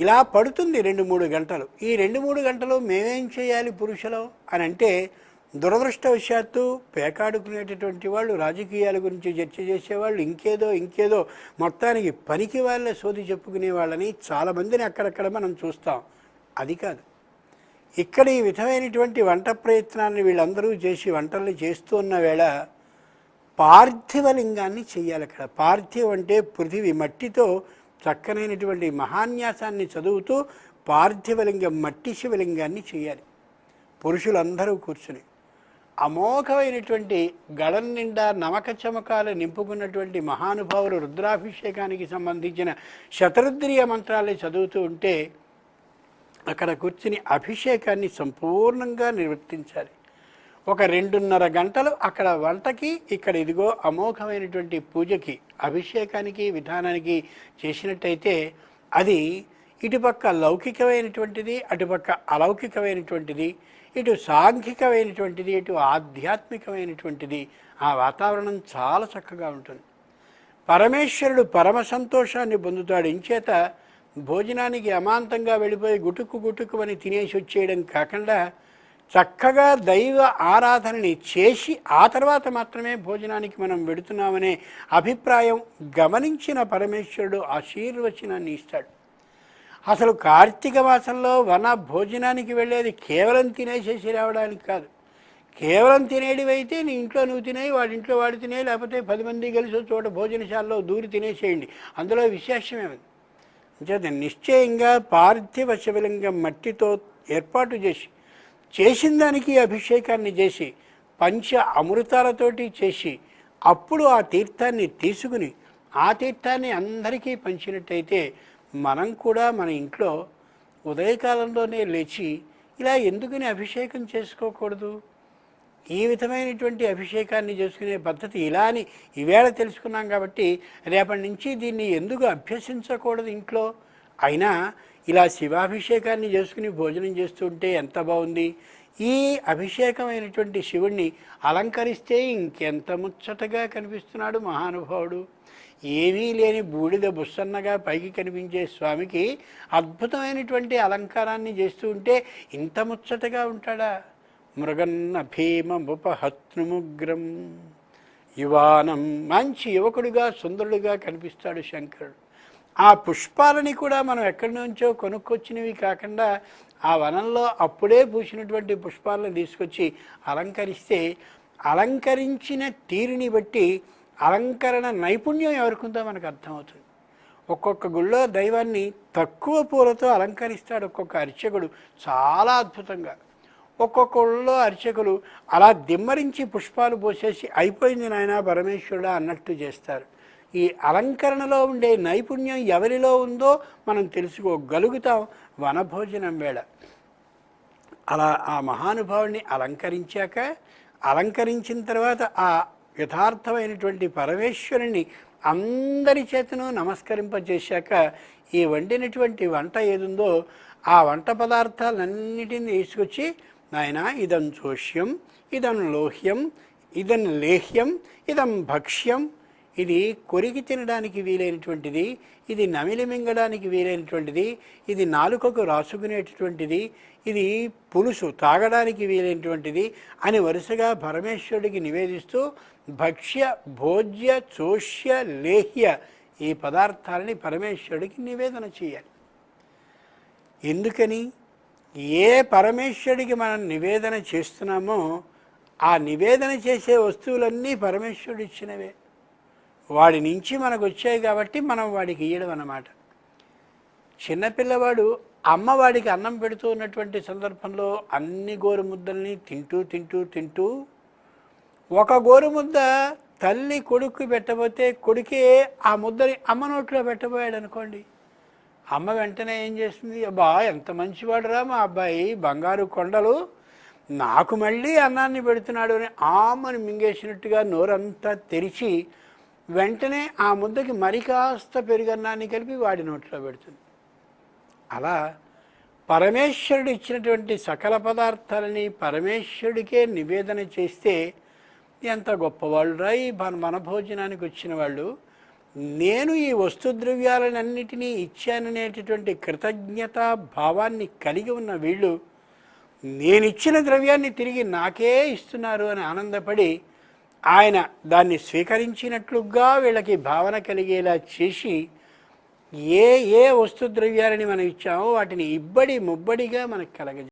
ఇలా పడుతుంది రెండు మూడు గంటలు. ఈ రెండు మూడు గంటలు మేమేం చేయాలి పురుషులు? అని అంటే దురదృష్టవశాత్తు పేకాడుకునేటటువంటి వాళ్ళు రాజకీయాల గురించి చర్చ చేసేవాళ్ళు ఇంకేదో ఇంకేదో మొత్తానికి పనికి వాళ్ళ సోది చెప్పుకునే వాళ్ళని చాలామందిని అక్కడక్కడ మనం చూస్తాం. అది కాదు. ఇక్కడ ఈ విధమైనటువంటి వంట ప్రయత్నాన్ని వీళ్ళందరూ చేసి వంటల్ని చేస్తూ ఉన్న వేళ పార్థివలింగాన్ని చెయ్యాలి అక్కడ. పార్థివం అంటే పృథివీ మట్టితో చక్కనైనటువంటి మహాన్యాసాన్ని చదువుతూ పార్థివలింగం మట్టి శివలింగాన్ని చేయాలి. పురుషులందరూ కూర్చుని. అమోఘమైనటువంటి గళం నిండా నమక చమకాలు నింపుకున్నటువంటి మహానుభావులు రుద్రాభిషేకానికి సంబంధించిన శతరుద్రియ మంత్రాలు చదువుతూ ఉంటే అక్కడ కూర్చుని అభిషేకాన్ని సంపూర్ణంగా నిర్వర్తించాలి. ఒక రెండున్నర గంటలు అక్కడ వంటకి ఇక్కడ ఇదిగో అమోఘమైనటువంటి పూజకి అభిషేకానికి విధానానికి చేసినట్టయితే అది ఇటుపక్క లౌకికమైనటువంటిది అటుపక్క అలౌకికమైనటువంటిది ఇటు సాంఘికమైనటువంటిది ఇటు ఆధ్యాత్మికమైనటువంటిది. ఆ వాతావరణం చాలా చక్కగా ఉంటుంది. పరమేశ్వరుడు పరమ సంతోషాన్ని పొందుతాడు. ఇంచేత భోజనానికి అమాంతంగా వెళ్ళిపోయి గుటుకు గుటుకు అని తినేసి వచ్చేయడం కాకుండా చక్కగా దైవ ఆరాధనని చేసి ఆ తర్వాత మాత్రమే భోజనానికి మనం వెడుతున్నామనే అభిప్రాయం గమనించిన పరమేశ్వరుడు ఆశీర్వచనాన్ని ఇస్తాడు. అసలు కార్తీక మాసంలో వన భోజనానికి వెళ్ళేది కేవలం తినేసేసి రావడానికి కాదు. కేవలం తినేటివైతే నీ ఇంట్లో నువ్వు తినేయి వాడి ఇంట్లో వాడు తినే లేకపోతే పది మంది కలిసి చోట భోజనశాలలో దూరి తినేసేయండి. అందులో విశేషమేమిది అంచేత నిశ్చయంగా పార్థివ శివలింగం మట్టితో ఏర్పాటు చేసి చేసిన దానికి అభిషేకాన్ని చేసి పంచ అమృతాలతోటి చేసి అప్పుడు ఆ తీర్థాన్ని తీసుకుని ఆ తీర్థాన్ని అందరికీ పంచినట్టయితే మనం కూడా మన ఇంట్లో ఉదయకాలంలోనే లేచి ఇలా ఎందుకని అభిషేకం చేసుకోకూడదు? ఈ విధమైనటువంటి అభిషేకాన్ని చేసుకునే పద్ధతి ఇలా అని ఈవేళ తెలుసుకున్నాం కాబట్టి రేపటి నుంచి దీన్ని ఎందుకు అభ్యసించకూడదు ఇంట్లో? అయినా ఇలా శివాభిషేకాన్ని చేసుకుని భోజనం చేస్తుంటే ఎంత బాగుంది? ఈ అభిషేకమైనటువంటి శివుణ్ణి అలంకరిస్తే ఇంకెంత ముచ్చటగా కనిపిస్తున్నాడు మహానుభావుడు. ఏమీ లేని బూడిద బుస్సన్నగా పైకి కనిపించే స్వామికి అద్భుతమైనటువంటి అలంకారాన్ని చేస్తూ ఉంటే ఇంత ముచ్చటగా ఉంటాడా? మృగన్న భీమముపహత్నుముగ్రం యువానం మంచి యువకుడిగా సుందరుడిగా కనిపిస్తాడు శంకరుడు. ఆ పుష్పాలని కూడా మనం ఎక్కడి నుంచో కొనుక్కొచ్చినవి కాకుండా ఆ వనంలో అప్పుడే పూసినటువంటి పుష్పాలను తీసుకొచ్చి అలంకరిస్తే అలంకరించిన తీరుని బట్టి అలంకరణ నైపుణ్యం ఎవరికుందో మనకు అర్థమవుతుంది. ఒక్కొక్క గుళ్ళో దైవాన్ని తక్కువ పూలతో అలంకరిస్తాడు ఒక్కొక్క అర్చకుడు. చాలా అద్భుతంగా. ఒక్కొక్క ఊళ్ళో అర్చకులు అలా దిమ్మరించి పుష్పాలు పోసేసి అయిపోయింది నాయన పరమేశ్వరుడా అన్నట్టు చేస్తారు. ఈ అలంకరణలో ఉండే నైపుణ్యం ఎవరిలో ఉందో మనం తెలుసుకోగలుగుతాం వనభోజనం వేళ. అలా ఆ మహానుభావుడిని అలంకరించాక అలంకరించిన తర్వాత ఆ యథార్థమైనటువంటి పరమేశ్వరుని అందరి చేతను నమస్కరింపజేశాక ఈ వండినటువంటి వంట ఏదుందో ఆ వంట పదార్థాలన్నిటిని తీసుకొచ్చి నాయన ఇదం చోష్యం ఇదం లోహ్యం ఇదం లేహ్యం ఇదం భక్ష్యం ఇది కొరికి తినడానికి వీలైనటువంటిది ఇది నమిలి మింగడానికి వీలైనటువంటిది ఇది నాలుకకు రాసుకునేటటువంటిది ఇది పులుసు తాగడానికి వీలైనటువంటిది అని వరుసగా పరమేశ్వరుడికి నివేదిస్తూ భక్ష్య భోజ్య చోష్య లేహ్య ఈ పదార్థాలని పరమేశ్వరుడికి నివేదన చేయాలి. ఎందుకని? ఏ పరమేశ్వరుడికి మనం నివేదన చేస్తున్నామో ఆ నివేదన చేసే వస్తువులన్నీ పరమేశ్వరుడు ఇచ్చినవే. వాడి నుంచి మనకు వచ్చాయి కాబట్టి మనం వాడికి ఇయ్యడం అన్నమాట. చిన్నపిల్లవాడు అమ్మవాడికి అన్నం పెడుతూ ఉన్నటువంటి సందర్భంలో అన్ని గోరు ముద్దల్ని తింటూ తింటూ తింటూ ఒక గోరు ముద్ద తల్లి కొడుకు పెట్టబోతే కొడుకే ఆ ముద్దని అమ్మ నోట్లో పెట్టబోయాడు అనుకోండి అమ్మ వెంటనే ఏం చేస్తుంది? అబ్బా ఎంత మంచివాడురా మా అబ్బాయి బంగారు కొండలు నాకు మళ్ళీ అన్నాన్ని పెడుతున్నాడు అని ఆమని మింగేసినట్టుగా నోరంతా తెరిచి వెంటనే ఆ ముద్దకి మరి కాస్త పెరుగన్నాన్ని కలిపి వాడి నోట్లో పెడుతుంది. అలా పరమేశ్వరుడు ఇచ్చినటువంటి సకల పదార్థాలని పరమేశ్వరుడికే నివేదన చేస్తే ఎంత గొప్పవాళ్ళు రా ఈ మన వచ్చిన వాళ్ళు. నేను ఈ వస్తు ద్రవ్యాలన్నిటినీ ఇచ్చాననేటటువంటి కృతజ్ఞతా భావాన్ని కలిగి ఉన్న వీళ్ళు నేనిచ్చిన ద్రవ్యాన్ని తిరిగి నాకే ఇస్తున్నారు అని ఆనందపడి ఆయన దాన్ని స్వీకరించినట్లుగా వీళ్ళకి భావన కలిగేలా చేసి ఏ ఏ వస్తు ద్రవ్యాలని మనం ఇచ్చామో వాటిని ఇబ్బడి ముబ్బడిగా మనకు కలగజేయాలి